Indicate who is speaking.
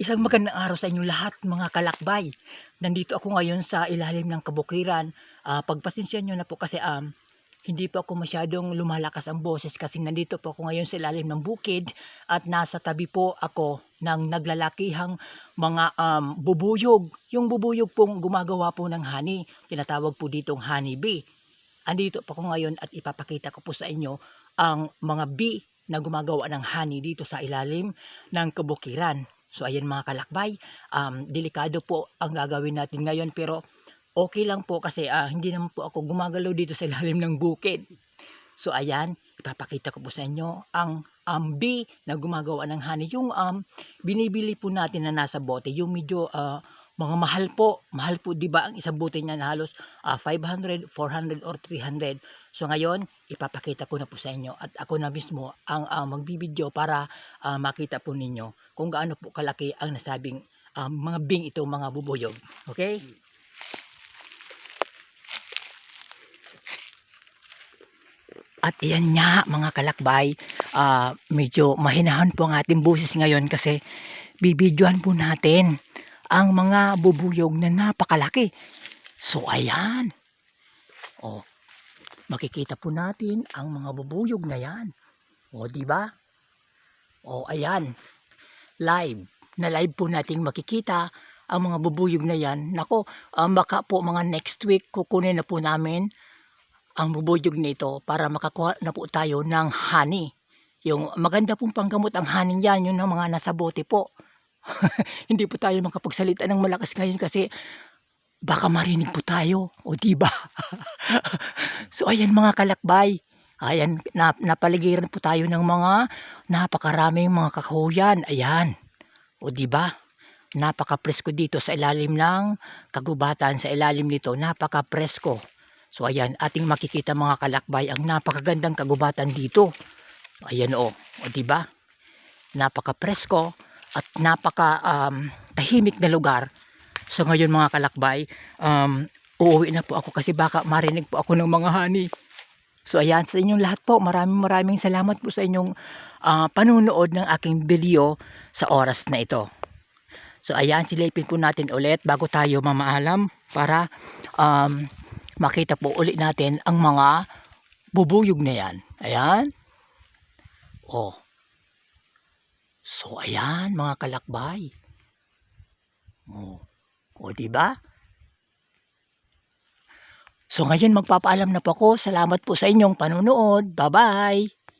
Speaker 1: Isang magandang araw sa inyo lahat mga kalakbay. Nandito ako ngayon sa ilalim ng kabukiran. Ah, pagpasensya nyo na po kasi um, hindi po ako masyadong lumalakas ang boses kasi nandito po ako ngayon sa ilalim ng bukid at nasa tabi po ako ng naglalakihang mga um, bubuyog. Yung bubuyog pong gumagawa po ng honey. Tinatawag po ditong honey bee. Andito po ako ngayon at ipapakita ko po sa inyo ang mga bee na gumagawa ng honey dito sa ilalim ng kabukiran. So ayan mga kalakbay, um, delikado po ang gagawin natin ngayon pero okay lang po kasi ah, hindi naman po ako gumagalaw dito sa ilalim ng bukid. So ayan, ipapakita ko po sa inyo ang um, na gumagawa ng honey. Yung um, binibili po natin na nasa bote, yung medyo ah, mga mahal po. Mahal po, di ba, ang isang bote niya na halos ah, 500, 400, or 300. So ngayon, ipapakita ko na po sa inyo at ako na mismo ang ah, magbibideo para ah, makita po ninyo kung gaano po kalaki ang nasabing um, mga bing ito, mga bubuyog. Okay? At iyan nga mga kalakbay, ah, medyo mahinahan po ang ating busis ngayon kasi bibidyohan po natin ang mga bubuyog na napakalaki. So ayan. O, makikita po natin ang mga bubuyog na yan. O, di ba? O, ayan. Live. Na live po nating makikita ang mga bubuyog na yan. Nako, um, baka po mga next week kukunin na po namin ang bubuyog nito para makakuha na po tayo ng honey. Yung maganda pong panggamot ang honey yan, yun ang mga nasa bote po. Hindi po tayo makapagsalita ng malakas ngayon kasi baka marinig po tayo. O di ba? so ayan mga kalakbay. Ayan, na, napaligiran po tayo ng mga napakaraming mga kahoyan. Ayan. O di ba? Napaka-presko dito sa ilalim ng kagubatan, sa ilalim nito, napaka-presko. So ayan, ating makikita mga kalakbay ang napakagandang kagubatan dito. Ayan o, o di ba? Napaka-presko at napaka um, tahimik na lugar. So ngayon mga kalakbay, um, uuwi na po ako kasi baka marinig po ako ng mga hani. So ayan, sa inyong lahat po, maraming maraming salamat po sa inyong ah, panunood ng aking video sa oras na ito. So ayan, silipin po natin ulit bago tayo mamaalam para um, makita po ulit natin ang mga bubuyog na yan. Ayan. Oh. So ayan mga kalakbay. Oh. O di ba? So ngayon magpapaalam na po ako. Salamat po sa inyong panunood. Bye-bye.